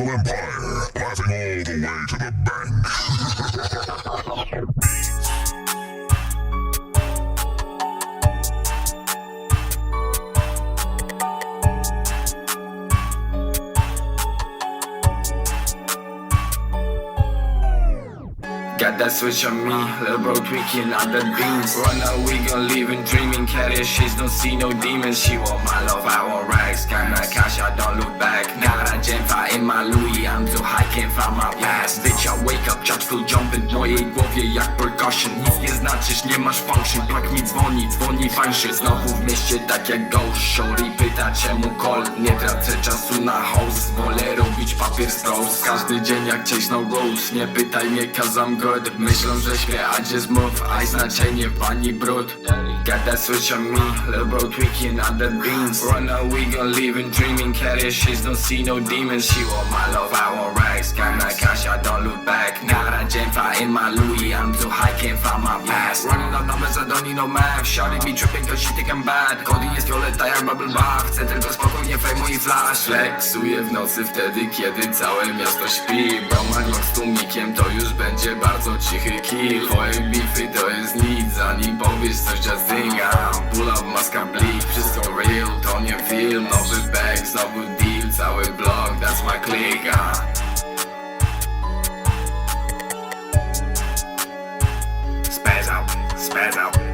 evil empire, laughing all the way to the bank. Got that switch on me, little bro tweaking out the beans. Right now we gon' leave and dreaming, carry she's don't see no demons. She want my love, I want rags. Got my cash, I don't look Louis, I'm too high, can't find my past. Bitch, I wake up, chat still jumping w mojej głowie jak percussion. Nic nie znaczysz, nie masz function. Brak mi dzwoni, dzwoni fańszy. Znowu w mieście tak jak ghost. Shorty pyta czemu call, nie tracę czasu na host. Wolę papier. Każdy dzień jak chase no. Nie pytaj mnie, cause I'm good. Myślą, że śpię, I just move. I znaczenie pani brud. Got that switch on me, little bro tweaking out the beans. Right now we gon' and dreaming. Carry she's don't see no demons. She want my love, I want rags. Got my cash, I don't look back. Jenfa in my Louis, I'm too high, can't find my past. Running up numbers, I don't need no math. Shawty be tripping cause she think I'm bad. Cody jest violeta jak bubble bath. Chcę tylko spokojnie fejmu i flash. Flexuję w nocy wtedy, kiedy całe miasto śpi. Bromak z tłumikiem to już będzie bardzo cichy kill. Twoje bify to jest nic, zanim powiesz coś just zinga. Pull up, maska blik, wszystko real, to nie film. Nowy bag, znowu deal, cały blog, that's my clique. spaz out.